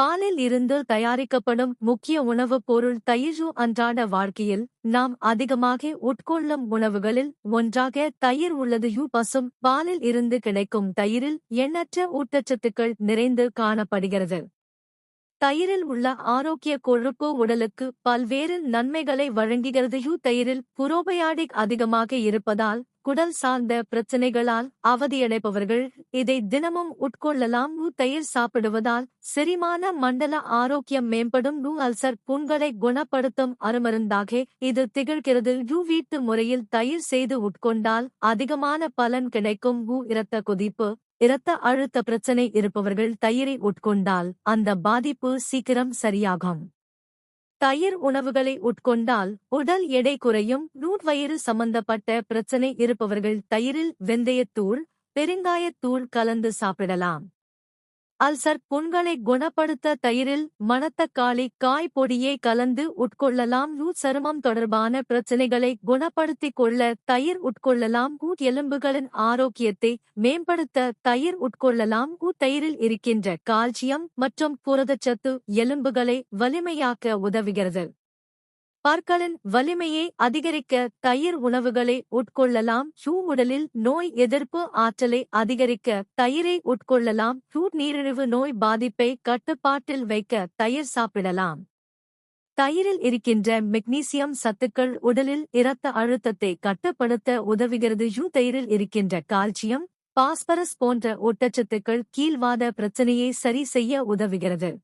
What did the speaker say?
பாலில் இருந்து தயாரிக்கப்படும் முக்கிய உணவுப் பொருள் தயிர் அன்றாட வாழ்க்கையில் நாம் அதிகமாக உட்கொள்ளும் உணவுகளில் ஒன்றாக தயிர் உள்ளது. யூ பசும் பாலில் இருந்து கிடைக்கும் தயிரில் எண்ணற்ற ஊட்டச்சத்துக்கள் நிறைந்து காணப்படுகிறது. தயிரில் உள்ள ஆரோக்கிய கொழுப்பு உடலுக்கு பல்வேறு நன்மைகளை வழங்குகிறது யூ தயிரில் புரோபயாடிக் அதிகமாக இருப்பதால் குடல் சார்ந்த பிரச்சனைகளால் அவதியடைப்பவர்கள் இதை தினமும் உட்கொள்ளலாம். தயிர் சாப்பிடுவதால் செரிமான மண்டல ஆரோக்கியம் மேம்படும். நூ அல்சர் புண்களை குணப்படுத்தும் அருமருந்தாக இது திகழ்கிறது. யூ வீட்டு முறையில் தயிர் செய்து உட்கொண்டால் அதிகமான பலன் கிடைக்கும். ஊ இரத்த கொதிப்பு இரத்த அழுத்த பிரச்சனை இருப்பவர்கள் தயிரை உட்கொண்டால் அந்த பாதிப்பு சீக்கிரம் சரியாகும். தயிர் உணவுகளை உட்கொண்டால் உடல் எடை குறையும் வயிறு சம்பந்தப்பட்ட பிரச்சனை இருப்பவர்கள் தயிரில் வெந்தயத்தூள் பெருங்காயத்தூள் கலந்து சாப்பிடலாம். அல்சர் புண்களை குணப்படுத்த தயிரில் மணத்தக்காளி காய் பொடியை கலந்து உட்கொள்ளலாம். ஊ சருமம் தொடர்பான பிரச்சனைகளை குணப்படுத்திக் கொள்ள தயிர் உட்கொள்ளலாம். கூட் எலும்புகளின் ஆரோக்கியத்தை மேம்படுத்த தயிர் உட்கொள்ளலாம். கூ தயிரில் இருக்கின்ற கால்சியம் மற்றும் புரதச்சத்து எலும்புகளை வலிமையாக்க உதவுகிறது. பற்களின் வலிமையை அதிகரிக்க தயிர் உணவுகளை உட்கொள்ளலாம். ஷூ உடலில் நோய் எதிர்ப்பு ஆற்றலை அதிகரிக்க தயிரை உட்கொள்ளலாம். ஷூ நீரிழிவு நோய் பாதிப்பை கட்டுப்பாட்டில் வைக்க தயிர் சாப்பிடலாம். தயிரில் இருக்கின்ற மெக்னீசியம் சத்துக்கள் உடலில் இரத்த அழுத்தத்தை கட்டுப்படுத்த உதவுகிறது. யூ தயிரில் இருக்கின்ற கால்சியம் பாஸ்பரஸ் போன்ற ஊட்டச்சத்துக்கள் கீழ்வாத பிரச்சனையை சரி செய்ய உதவுகிறது.